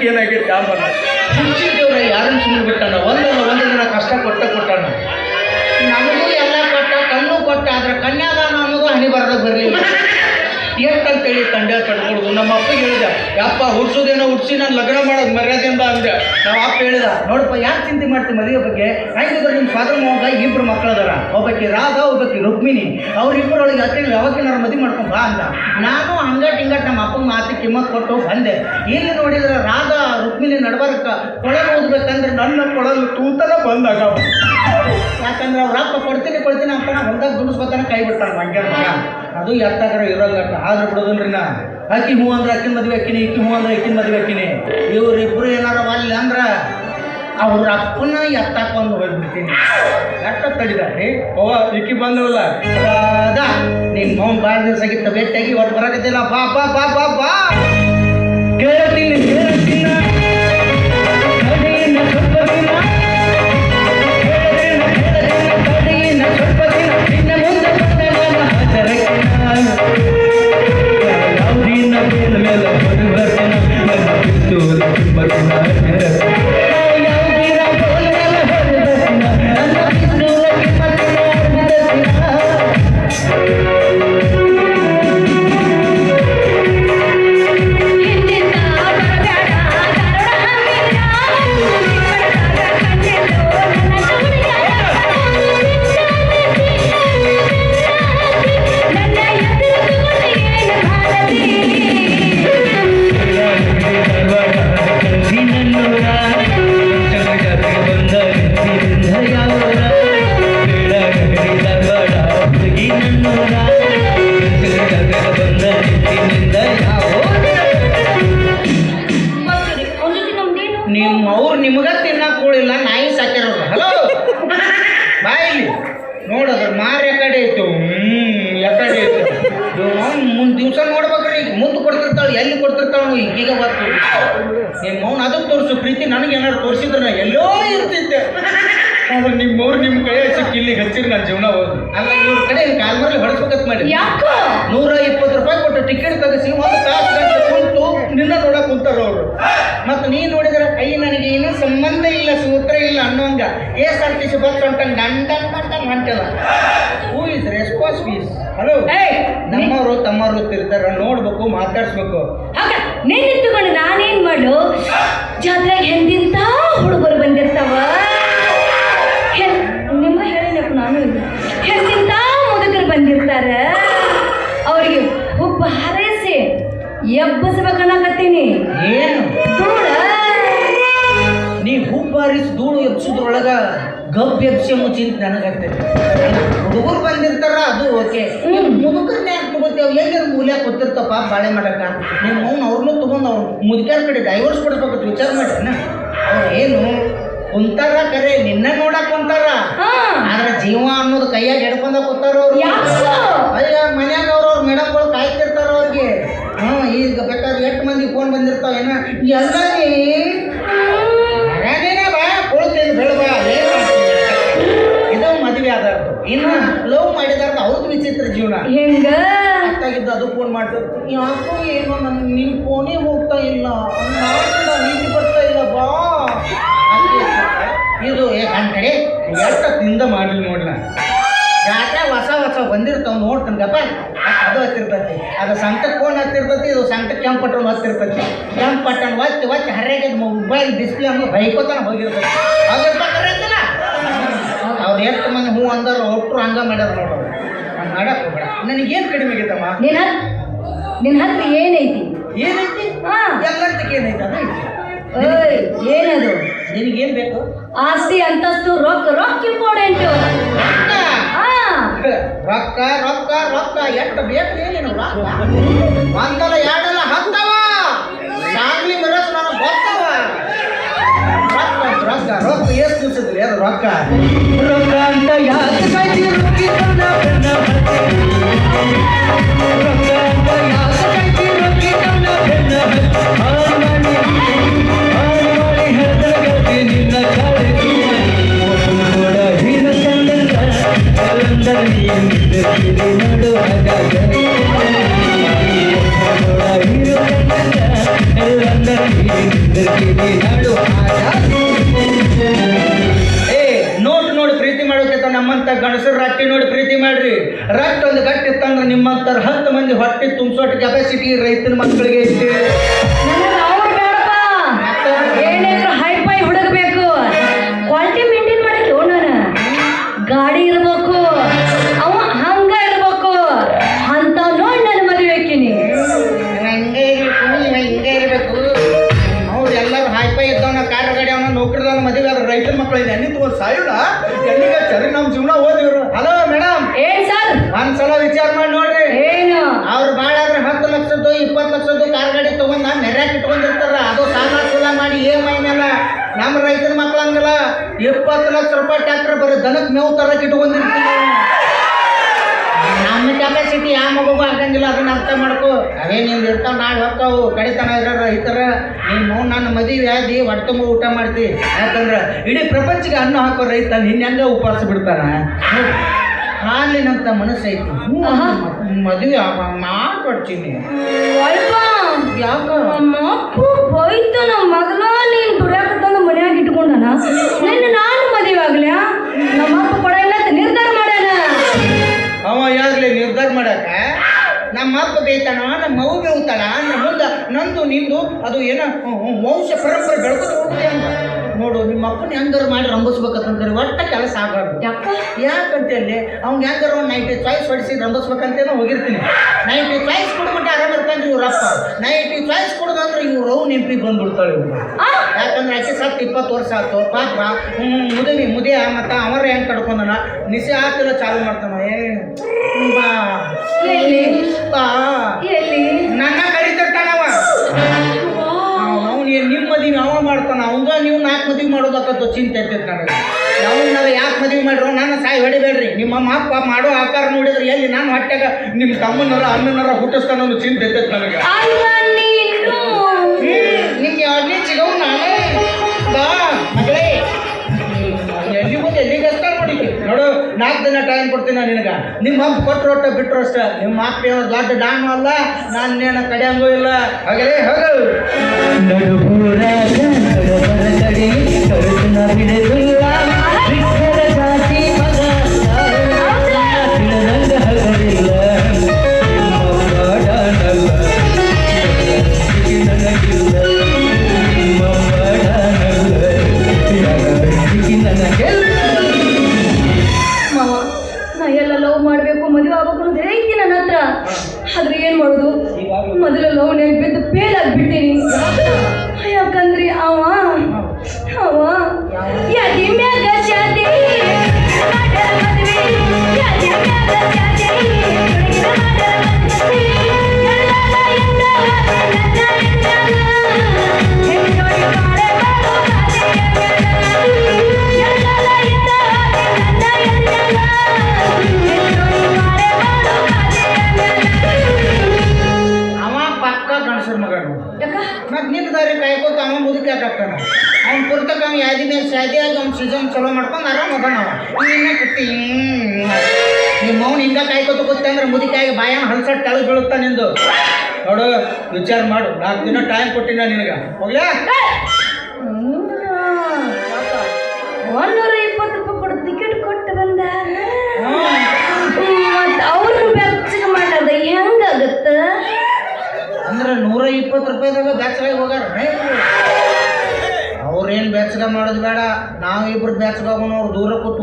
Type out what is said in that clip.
ಅದಕ್ಕೆ ಏನಾಗಿರುತ್ತೆ ಯಾವ ಬಂದ ಹುಚ್ಚಿದ್ದೇವ್ರ ಯಾರನ್ನು ಸುಮ್ಮನೆ ಬಿಟ್ಟಾನ? ಒಂದಲ್ಲ ಒಂದು ದಿನ ಕಷ್ಟ ಕೊಟ್ಟ ಕೊಟ್ಟಾನ? ನಮಗೂ ಎಲ್ಲ ಕೊಟ್ಟ ಕಣ್ಣು ಕೊಟ್ಟ ಆದ್ರೆ ಕನ್ಯಾದಾನ ಅನ್ನೋದು ಹಣಿ ಬರ್ದಾಗ ಬರ್ರಿ. ಎಷ್ಟಂತೇಳಿ ತಂಡ ತಡ್ಕೊಳ್ದು ನಮ್ಮ ಅಪ್ಪಗೆ ಹೇಳಿದೆ, ಯಪ್ಪ, ಹುಡ್ಸೋದೇನೋ ಹುಡ್ಸಿ, ನಾನು ಲಗ್ನ ಮಾಡೋದು ಮರ್ಯಾದೆಯಿಂದ ಅಂದೆ. ನಮ್ಮ ಅಪ್ಪ ಹೇಳಿದ, ನೋಡಪ್ಪ, ಯಾಕೆ ಚಿಂತೆ ಮಾಡ್ತೀನಿ ಮದುವೆ ಬಗ್ಗೆ? ಹೆಂಗಿದ್ರೆ ನಿಮ್ಮ ಫಾದರ್ ಮಗ ಇಬ್ರು ಮಕ್ಕಳದಾರ. ಒಬ್ಬಕ್ಕೆ ರಾಧಾ, ಒಬ್ಬಾಕಿ ರುಕ್ಮಿಣಿ. ಅವ್ರಿಬ್ಬರೊಳಗೆ ಅತ್ತೆ ನಾನು ಮದುವೆ ಮಾಡ್ಕೊಂಡು ಬಾ ಅಂತ ನಾನು ಹಂಗಟ್ ಹಿಂಗಟ್ ನಮ್ಮ ಅಪ್ಪನ ಮಾತಿ ಕಿಮ್ಮತ್ ಕೊಟ್ಟು ಬಂದೆ. ಇಲ್ಲಿ ನೋಡಿದ್ರೆ ರಾಧಾ, ರುಕ್ಮಿಣಿ ನಡ್ಬಾರಕ್ಕ, ಕೊಳಲು ಓದ್ಬೇಕಂದ್ರೆ ನನ್ನ ಕೊಳಲು ತೂತನ ಬಂದಾಗ ಯಾಕಂದ್ರೆ ಅವ್ರ ಅಪ್ಪ ಕೊಡ್ತೀನಿ ಕೊಡ್ತೀನಿ ಅಂತ ಹೊಲ್ದಾಗ ದುಡಿಸ್ಕೊತಾನೆ ಕೈ ಬಿಡ್ತಾನೆ ಮಗ. ಅದು ಎತ್ತಾಗರ ಇರೋಲ್ಲ ಆದ್ರೆ ಬಿಡೋದಿಲ್ರಿ ನಾ. ಅಕ್ಕಿ ಹೂ ಅಂದ್ರೆ ಅಕ್ಕಿನ ಮದುವೆ ಹಾಕಿನಿ ಇಕ್ಕಿ ಹೂ ಅಂದ್ರೆ ಇಕ್ಕಿನ ಮದುವೆ ಹಾಕಿನಿ ಇವ್ರಿಬ್ರು ಏನಾರ ಅಲ್ಲಿ ಅಂದ್ರೆ ಅವ್ರ ಅಪ್ಪನ ಎತ್ತಾಕೊಂಡು ಹೋಗ್ಬಿಡ್ತೀನಿ. ಎಷ್ಟ ತಡಿದಾರಿ ಓ, ಇಕ್ಕಿ ಬಂದವಲ್ಲ. ನಿಮ್ಮ ಮೌನ್ ಭಾಳ ದಿವಸ ಆಗಿತ್ತ. ಭೇಟಿಯಾಗಿ ಹೊರ ಬರಕತ್ತಿಲ್ಲ. ಬಾ ಬಾ ಬಾ ಬಾ ಬಾ. ಕೇಳ್ತೀನಿ ನೋಡೋದ್ರ ಮಾರ್ ಕಡೆ ಇತ್ತು. ಹ್ಮ್ ಯಾಕಡೆ ಇತ್ತು. ಮುಂದ್ ದಿವ್ಸ ನೋಡ್ಬೇಕ್ರಿ. ಈಗ ಕೊಡ್ತಿರ್ತಾಳ ಕೊಡ್ತಿರ್ತಾಳೆ ಎಲ್ಲಿ ಕೊಡ್ತಿರ್ತಾಳು ಈಗೀಗ ಬರ್ತು ನಿಮ್ಮ ಮೌನ ಅದಕ್ಕೆ ತೋರಿಸು. ಪ್ರೀತಿ ನನಗೆ ಏನಾರು ತೋರಿಸಿದ್ರೆ ನಾ ಎಲ್ಲೋ ಇರ್ತಿದ್ದೆ. ಆದ್ರೆ ನಿಮ್ಮ ಅವ್ರು ನಿಮ್ಮ ಕೈ ಹಚ್ಚಿ ಇಲ್ಲಿಗೆ ಹಚ್ಚಿರಿ ನಾನು ಜೀವನ ಹೋದ್ ಅಲ್ಲ ಇವ್ರ ಕಡೆ ಕಾಲ್ಮರ್ಲಿ ಹೊಡೆಸ್ಬೇಕಂತ ಮಾಡಿ. ಯಾಕೆ? ನೂರ ಇಪ್ಪತ್ತು ರೂಪಾಯಿ ಕೊಟ್ಟು ಟಿಕೆಟ್ ತಗಸಿ ಒಂದು ತಾಸು ಗಂಟೆ ಕುಂತು ನಿನ್ನ ನೋಡಕ್ ಕುಂತಾರ ಅವರು. ಮತ್ತೆ ನೀ ನೋಡಿದ್ರೆ ಕೈ ನನಗೆ ಏನೂ ಸಂಬಂಧ ಇಲ್ಲ ಸು ಇಲ್ಲ ಅನ್ನೋಂಗ. S R T C bus ಹೊಂಟಂಗೆ ಗಂಟನ್ ಗಂಟನ್ ಹೊಂಟದ ಹೂ ಇಸ್ ರೆಸ್ಪಾನ್ಸ್ ಫೀಸ್ ಹಲೋ ನಮ್ಮವರು ತಮ್ಮವರು ತಿರ್ತಾರ ನೋಡ್ಬೇಕು ಮಾತಾಡ್ಸ್ಬೇಕು. ನೀನ್ ನಿನ್ನಿತ್ತುಕೊಂಡು ನಾನೇನ್ ಮಾಡು ಜಾತ್ರೆಗೆ ಎಂದಿಂತ ಹುಡುಗರು ಬಂದಿರ್ತಾವ? ಗಬ್ ಮುಚ್ಚಿಂತ ನನಗಾಗ್ತೈತೆ ಹುಡುಗರು ಬಂದಿರ್ತಾರ ಅದು ಓಕೆ ಮುದುಕರನ್ನೇ ಯಾಕೆ ತಗೋತೇವೆ ಹೆಂಗೆ ಮೂಲ್ಯ ಕೂತಿರ್ತಪ್ಪ ಬಾಳೆ ಮಾಡಕ್ಕ? ನಿಮ್ಮ ಅವ್ನು ಅವ್ರನ್ನೂ ತೊಗೊಂಡು ಅವ್ರು ಮುದುಕ್ಯಾರ ಕಡೆ ಡೈವರ್ಸ್ ಕೊಡ್ಬೇಕಂತ ವಿಚಾರ ಮಾಡ್ರಿ ಅವ್ರು ಏನು ಕುಂತಾರ ಕರೆ ನಿನ್ನ ನೋಡಕ್ ಕುಂತಾರ. ಆದ್ರೆ ಜೀವ ಅನ್ನೋದು ಕೈಯಾಗ ಹಿಡ್ಕೊಂಡ ಕೂತಾರ ಅವ್ರು. ಅಯ್ಯ ಮನ್ಯಾಗ ಅವ್ರವ್ರ ಅವ್ರ ಮೇಡಮ್ಗಳು ಕಾಯ್ತಿರ್ತಾರ ಅವ್ರಿಗೆ. ಹ್ಞೂ ಈಗ ಬೇಕಾದ್ರೆ ಎಷ್ಟು ಮಂದಿ ಫೋನ್ ಬಂದಿರ್ತಾವ ಏನ ಎಲ್ಲ ಇನ್ನು ಲವ್ ಮಾಡಿದಾಗ ಅವ್ರದ್ದು ವಿಚಿತ್ರ ಜೀವನ. ಹೆಂಗ? ಅತ್ತಾಗಿದ್ದು ಅದು ಫೋನ್ ಮಾಡ್ತಿರ್ತು ಯಾಕೋ ಏನೋ ನನ್ ನಿನ್ ಫೋನೇ ಹೋಗ್ತಾ ಇಲ್ಲ. ನೀನು ಬರ್ತಾ ಇಲ್ಲ ಬಾ. ಇದು ಕಡೆ ಎಷ್ಟ ತಿಂದ ಮಾಡಲಿ ನೋಡ್ಲ ಜಾತ್ರೆ ಹೊಸ ಹೊಸ ಬಂದಿರ್ತಾವ ನೋಡ್ತಂಗಪ್ಪ ಗಪ್ಪ. ಅದು ಹತ್ತಿರ್ತೈತಿ. ಅದು ಸಂಕಟ ಫೋನ್ ಹತ್ತಿರ್ತೈತಿ ಇದು ಸಂಕಟ ಕೆಂಪು ಪಟ್ಟಣ ಹತ್ತಿರ್ತೈತಿ. ಕೆಂಪು ಪಟ್ಟಣ ಒತ್ತಿ ಒತ್ತಿ ಹರ್ಯಾಗ ಮೊಬೈಲ್ ಡಿಸ್ಪ್ಲೇ ಅನ್ನೋ ಬೈಕೋತನ ಹೋಗಿರ್ತೈತಿ. ಹೋಗಿರ್ಬೇಕಲ್ಲ ಅವ್ರು ಎಷ್ಟು ಮಂದಿ ಹೂ ಅಂದಾರ ಒಟ್ಟು ಹಂಗ ಮಾಡ್ಯಾರ ನೋಡೋರು ಹಂಗೆ ಮಾಡಕ್ ಹೋಗ್ಬೇಡ. ನನಗೇನು ಕಡಿಮೆ ಆಗೈತಮ್ಮ ನಿನ್ನ ನಿನ್ನ ನಿನ್ ಹತ್ರ ಏನೈತಿ? ಏನೈತಿ? ಹಾ. ಎಲ್ಲಂತಕ್ಕೆ ಏನೈತೆ? ಅದು ಓಯ್ ಏನದು? ನಿನಗೇನು ಬೇಕು? ಆಸ್ತಿ ಅಂತಸ್ತು ರೊಕ್ಕ ರೊಕ್ಕ ಇಂಪಾರ್ಟೆಂಟ್ ರೊಕ್ಕ? ರೊಕ್ಕ ರೊಕ್ಕ ರೊಕ್ಕ ಎಷ್ಟು ಬೇಕು ಏನೇನು ರೊಕ್ಕ. ಒಂದಲ್ಲ ಎರಡಲ್ಲ ರೊಕ್ಕ ರೊಕ್ಕ ದಿವಸದ್ರಿ ಅದು ರೊಕ್ಕ. ರೊಕ್ಕ ಅಂತ ಯಾಕೆ ರೊಕ್ಕಿ ಅಂತ ಯಾಕೆ ಹರಿದಾಗತ್ತೆ ನಿನ್ನ ತನ್ನ ಗಣಸರ ರಟ್ಟಿ ನೋಡಿ ಪ್ರೀತಿ ಮಾಡ್ರಿ. ರಟ್ಟ ಒಂದು ಗಟ್ಟಿ ಇತ್ತಂದ್ರೆ ನಿಮ್ಮಂತರ ಹತ್ತು ಮಂದಿ ಹೊಟ್ಟೆ ತುಂಬಿಸೋಟ್ ಕೆಪಾಸಿಟಿ ರೈತನ ಮಕ್ಕಳಿಗೆ ಐತಿ. ಇದ್ದವನ ಕಾರ್ ಗಾಡಿ ಅವನ ನೌಕರಿದವನ ಮದುವೆ ಆದ್ರೆ ರೈತರ ಮಕ್ಕಳಿಗೆ ಎಣ್ಣೆ ತಗೊಂಡು ಸಾಯೋಣ ಎಲ್ಲಿಗೆ ಸರಿ ನಮ್ಮ ಜೀವನ ಓದಿವ್ರು? ಹಲೋ ಮೇಡಮ್ ಏನ್ ಸರ್? ಒಂದ್ಸಲ ವಿಚಾರ ಮಾಡಿ ನೋಡ್ರಿ. ಏನು? ಅವ್ರು ಭಾಳ ಆದ್ರೆ ಹತ್ತು ಲಕ್ಷದ್ದು ಇಪ್ಪತ್ತು ಲಕ್ಷದ್ದು ಕಾರ್ ಗಾಡಿ ತಗೊಂಡ್ ನೆರ್ಯಾಕ್ ಇಟ್ಕೊಂಡಿರ್ತಾರ. ಅದು ಸಾಲ ಸೂಲ ಮಾಡಿ ಏನ್ ಮೈನಲ್ಲ ಐ ಮೇಲೆ ನಮ್ಮ ರೈತನ ಮಕ್ಳು ಹಂಗಲ್ಲ ಇಪ್ಪತ್ತು ಲಕ್ಷ ರೂಪಾಯಿ ಟ್ಯಾಕ್ಟರ್ ಬರೀ ದನಕ್ಕೆ ಮೇವು ತರಕ್ಕೆ ಇಟ್ಕೊಂಡಿರ್ತೀವಿ ನಮ್ಮ ಕೆಪಾಸಿಟಿ ಯಾವ ಮಗುಗೂ ಆಗಂಗಿಲ್ಲ ಅದನ್ನ ಅರ್ಥ ಮಾಡ್ಕೋ. ಅವೇ ನಿಂದು ಇರ್ತಾವ ನಾಳೆ ಹೋಗ್ತಾವು ಕಡಿತನ ಇರೋ ರೈತರ ನೀನು ನನ್ನ ಮದುವೆ ಆದಿ ಹೊಟ್ಟೆ ಮಗು ಊಟ ಮಾಡ್ತಿ. ಯಾಕಂದ್ರೆ ಇಡೀ ಪ್ರಪಂಚಕ್ಕೆ ಅನ್ನ ಹಾಕೋ ರೈತ ನಿನ್ನ ಹೆಂಗ ಉಪವಾಸ ಬಿಡ್ತಾನ. ಹಾಲಿನಂತ ಮನಸ್ಸೈತಿ. ಮದುವೆ ಮಾಡ್ಕೊಡ್ತೀನಿ. ಯಾಕ? ಬೈತು ನಮ್ಮ ಮಗನ ನೀನ್ ದುರ್ಯಾಕತ್ತಂದು ಮನ್ಯಾಗ ಇಟ್ಕೊಂಡನ? ನಿನ್ನ ನಾನು ನಿರ್ಧಾರ ಮಾಡಾಕ? ನಮ್ಮ ಅಪ್ಪ ಬೇಯ್ತಾನ? ನಮ್ಮ ಮಗು ಬೇವುತ್ತಾಳ ನಮ್ಮ ಮುಂದೆ ನಂದು ನಿಂದು ಅದು ಏನೋ ವಂಶ ಪರಂಪರೆ ಬೆಳ್ಕೊಂಡು ಹೋಗ್ತೀಯ ಅಂತ. ನೋಡು ನಿಮ್ಮ ಅಪ್ಪನ ಹೆಂಗಾರು ಮಾಡಿ ರಂಭಿಸ್ಬೇಕಂತಂದ್ರೆ ಒಟ್ಟ ಕೆಲಸ ಆಗಬಾರ್ದು. ಯಾಕಂತೇಳಿ ಯಾಕಂತ ಹೆಂಗಾರು ಒಂದು ನೈಂಟಿ ಚಾಯ್ಸ್ ಹೊಡಿಸಿ ರಂಭಿಸ್ಬೇಕಂತೇನೋ ಹೋಗಿರ್ತೀನಿ. ನೈಂಟಿ ಚಾಯ್ಸ್ ಕೊಡ್ಬಿಟ್ಟು ಆರಾಮ ಇವ್ರ ಇವ್ರಪ್ಪ. ನೈಂಟಿ ಚಾಯ್ಸ್ ಕೊಡೋದಂದ್ರೆ ಇವ್ರು ಅವು ಎಂಪಿ ಬಂದ್ಬಿಡ್ತಾಳೆ ಇವ್ರು. ಯಾಕಂದ್ರೆ ಆಕೆ ಸತ್ತು ಇಪ್ಪತ್ತು ವರ್ಷ ಆಯ್ತು ಪಾಪ ಮುದುವಿ ಮುದಿಯ ಮತ್ತು ಅವರ ಹೆಂಗೆ ಕಡ್ಕೊಂಡನ? ನಿಸಿ ಆತಿಲ್ಲ ಚಾಲು ಮಾಡ್ತಾನ. ಏ ಬಾ ಎಲ್ಲಿ? ಬಾ ಎಲ್ಲಿ? ನನ್ನ ಕರಿತಿರ್ತಾನವ ಅವ್ನು ನಿಮ್ಮ ಮದುವೆ ಅವ ಮಾಡ್ತಾನ? ಅವಂಗ ನೀವು ನಾಲ್ಕು ಮದುವೆ ಮಾಡೋದಕ್ಕಂತ ಚಿಂತೆ ಇರ್ತೈತೆ ನನಗೆ. ಅವನ್ನಾರ ಯಾಕೆ ಮದುವೆ ಮಾಡ್ರು? ನಾನು ಸಾಯಿ ಹೊಡಿಬೇಡ್ರಿ. ನಿಮ್ಮ ಅಮ್ಮ ಅಪ್ಪ ಮಾಡೋ ಆಕಾರ ನೋಡಿದ್ರೆ ಎಲ್ಲಿ ನಾನು ಹೊಟ್ಟೆಗ ನಿಮ್ಮ ತಮ್ಮನರ ಅಣ್ಣನರ ಹುಟ್ಟಿಸ್ತಾನ ಅನ್ನೋ ಚಿಂತೆ ಇರ್ತೈತೆ ನನಗೆ. ನಿಮ್ಗೆ ಯಾರನ್ನೇ ಸಿಗವು ನಾನೇ. ಬಾ. ನಾಲ್ಕು ದಿನ ಟೈಮ್ ಕೊಡ್ತೀನಿ ನಾನು ನಿನಗೆ. ನಿಮ್ಮ ಹಬ್ಬ ಕೊಟ್ಟರು ಒಟ್ಟು ಬಿಟ್ಟರು ಅಷ್ಟೇ. ನಿಮ್ಮ ಅಪ್ಪ ಏನೋ ದೊಡ್ಡ ಡಾನು ಅಲ್ಲ, ನಾನು ನಾನೇನು ಕಡಿಯಂಗೂ ಇಲ್ಲ. ಹಾಗಲೇ ಹೋಗು. ಆದ್ರೆ ಏನ್ ಮಾಡೋದು? ಮೊದಲ ಲೋನ್ ಬಿದ್ದು ಫೇಲ್ ಆಗ್ಬಿಟ್ಟೀನಿ ಯಾಕಂದ್ರೆ ಅವ ಮುದುಕಿ ಹಾಕಾಕ್ತಾನ ಅವ್ನು ಪುರ್ತಕ ಅವ್ನು ಯಾದಿ ಮೇಲೆ ಶಾದಿ ಆಗಿ ಅವ್ನ ಸೀಸನ್ ಚಲೋ ಮಾಡ್ಕೊಂಡು ಆರಾಮ್ ಹೋಗೋಣ ಇನ್ನೇ ಕುತ್ತಿ ನಿಮ್ಮ ಅವ್ನು ಹಿಂಗ ಕಾಯ್ಕೋತ ಕೂತೆ ಅಂದ್ರೆ ಮುದುಕಿಯಾಗಿ ಬಾಯನ್ನು ಹಲ್ಸಟ್ ತಳಗ್ ಬೀಳುತ್ತಾ ನಿಂದು. ನೋಡು ವಿಚಾರ ಮಾಡು. ನಾಲ್ಕು ದಿನ ಟೈಮ್ ಕೊಟ್ಟಿನ ನಿನಗೆ. ಹೋಗ್ಲಾ ಒಂದೂರ ಇಪ್ಪತ್ತು ರೂಪಾಯಿ ಕೊಡು ಟಿಕೆಟ್ ಕೊಟ್ಟು ಬಂದ. ಹ್ಮ್. ಮತ್ತು ಅವ್ರನ್ನ ಬೆಚ್ಚಗೆ ಮಾಡೋದು. ಹೆಂಗಾಗತ್ತ? ಅಂದ್ರೆ ನೂರ ಇಪ್ಪತ್ತು ರೂಪಾಯಿದಾಗ ಬ್ಯಾಚ್ಗಾಗಿ ಹೋಗಾರ ಅವ್ರೇನು ಬೆಚ್ಚಗ ಮಾಡೋದು ಬೇಡ ನಾವಿಬ್ರು ಬೆಚ್ಚಗಾಗೋನು ಅವ್ರು ದೂರ ಕೂತು